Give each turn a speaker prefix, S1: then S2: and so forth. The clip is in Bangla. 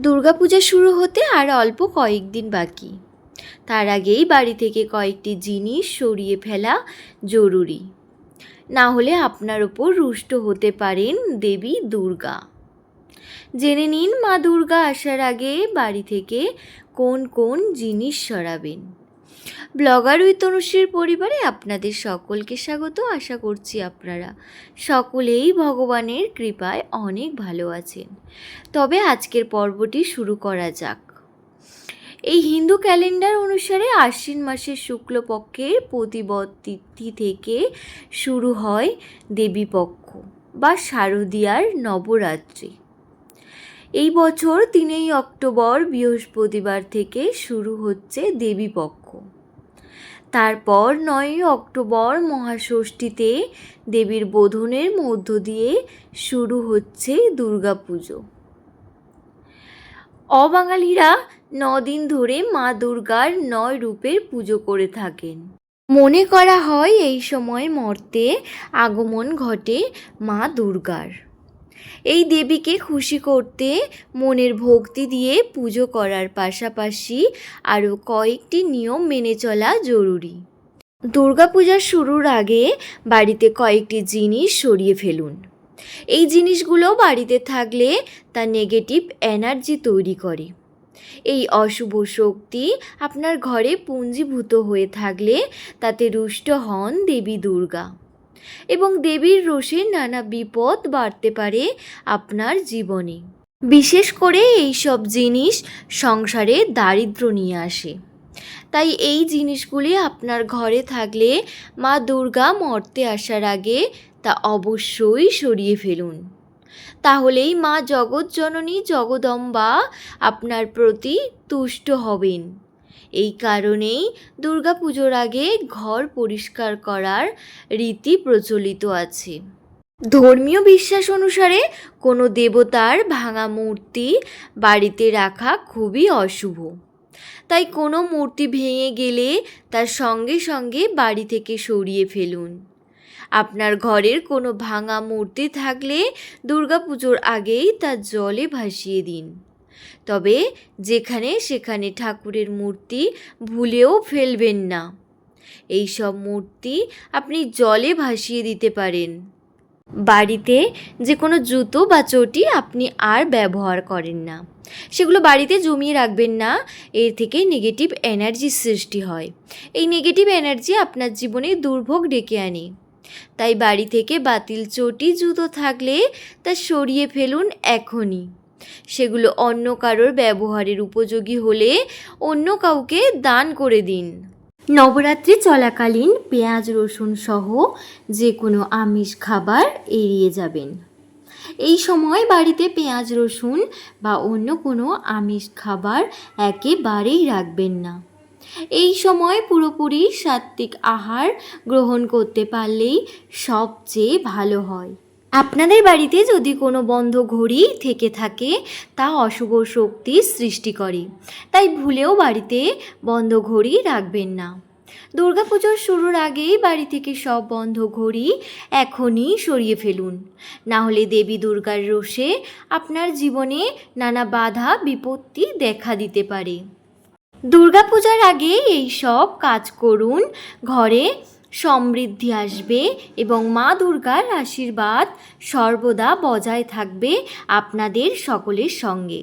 S1: দুর্গাপূজা শুরু হতে আর অল্প কয়েকদিন বাকি। তার আগেই বাড়ি থেকে কয়েকটি জিনিস সরিয়ে ফেলা জরুরি। না হলে আপনার ওপর রুষ্ট হতে পারেন দেবী দুর্গা। জেনে নিন মা দুর্গা আসার আগে বাড়ি থেকে কোন কোন জিনিস সরাবেন। ব্লগার উইথ তনুশ্রীর পরিবারে আপনাদের সকলকে স্বাগত, আশা করছি আপনারা সকলেই ভগবানের কৃপায় অনেক ভালো আছেন। তবে আজকের পর্বটি শুরু করা যাক। এই হিন্দু ক্যালেন্ডার অনুসারে আশ্বিন মাসের শুক্লপক্ষের প্রতিবদ তিথি থেকে শুরু হয় দেবীপক্ষ বা শারদীয়ার নবরাত্রি। এই বছর তিনই অক্টোবর বৃহস্পতিবার থেকে শুরু হচ্ছে দেবীপক্ষ। তারপর নয়ই অক্টোবর মহাষষ্ঠীতে দেবীর বোধনের মধ্য দিয়ে শুরু হচ্ছে দুর্গাপুজো। অবাঙালিরা নদিন ধরে মা দুর্গার নয় রূপের পুজো করে থাকেন। মনে করা হয় এই সময় মর্তে আগমন ঘটে মা দুর্গার। এই দেবীকে খুশি করতে মনের ভক্তি দিয়ে পুজো করার পাশাপাশি আরও কয়েকটি নিয়ম মেনে চলা জরুরি। দুর্গাপূজা শুরুর আগে বাড়িতে কয়েকটি জিনিস সরিয়ে ফেলুন। এই জিনিসগুলো বাড়িতে থাকলে তা নেগেটিভ এনার্জি তৈরি করে। এই অশুভ শক্তি আপনার ঘরে পুঞ্জীভূত হয়ে থাকলে তাতে রুষ্ট হন দেবী দুর্গা। এবং দেবীর রোষে নানা বিপদ বাড়তে পারে আপনার জীবনে। বিশেষ করে এই সব জিনিস সংসারে দারিদ্র নিয়ে আসে। তাই এই জিনিসগুলি আপনার ঘরে থাকলে মা দুর্গা মর্তে আসার আগে তা অবশ্যই সরিয়ে ফেলুন। তাহলেই মা জগৎজননী জগদম্বা আপনার প্রতি তুষ্ট হবেন। এই কারণেই দুর্গাপুজোর আগে ঘর পরিষ্কার করার রীতি প্রচলিত আছে। ধর্মীয় বিশ্বাস অনুসারে কোনো দেবতার ভাঙা মূর্তি বাড়িতে রাখা খুবই অশুভ। তাই কোনো মূর্তি ভেঙে গেলে তার সঙ্গে সঙ্গে বাড়ি থেকে সরিয়ে ফেলুন। আপনার ঘরের কোনো ভাঙা মূর্তি থাকলে দুর্গাপুজোর আগেই তা জলে ভাসিয়ে দিন। তবে যেখানে সেখানে ঠাকুরের মূর্তি ভুলেও ফেলবেন না। এই সব মূর্তি আপনি জলে ভাসিয়ে দিতে পারেন। বাড়িতে যে কোনো জুতো বা চটি আপনি আর ব্যবহার করেন না। সেগুলো বাড়িতে জমিয়ে রাখবেন না। এর থেকে নেগেটিভ এনার্জি সৃষ্টি হয়। এই নেগেটিভ এনার্জি আপনার জীবনে দুর্ভোগ ডেকে আনে। তাই বাড়ি থেকে বাতিল চটি, জুতো থাকলে তা সরিয়ে ফেলুন এখনই। সেগুলো অন্য কারোর ব্যবহারের উপযোগী হলে অন্য কাউকে দান করে দিন। নবরাত্রি চলাকালীন পেঁয়াজ, রসুন সহ যে কোনো আমিষ খাবার এড়িয়ে যাবেন। এই সময় বাড়িতে পেঁয়াজ, রসুন বা অন্য কোনো আমিষ খাবার একেবারেই রাখবেন না। এই সময় পুরোপুরি সাত্ত্বিক আহার গ্রহণ করতে পারলেই সবচেয়ে ভালো হয়। আপনাদের বাড়িতে যদি কোনো বন্ধ ঘড়ি থেকে থাকে, তা অশুভ শক্তির সৃষ্টি করে। তাই ভুলেও বাড়িতে বন্ধ ঘড়ি রাখবেন না। দুর্গাপুজোর শুরুর আগেই বাড়ি থেকে সব বন্ধ ঘড়ি এখনই সরিয়ে ফেলুন। না হলে দেবী দুর্গার রোষে আপনার জীবনে নানা বাধা, বিপত্তি দেখা দিতে পারে। দুর্গাপূজার আগে এই সব কাজ করুন, ঘরে সমৃদ্ধি আসবে এবং মা দুর্গার আশীর্বাদ সর্বদা বজায় থাকবে আপনাদের সকলের সঙ্গে।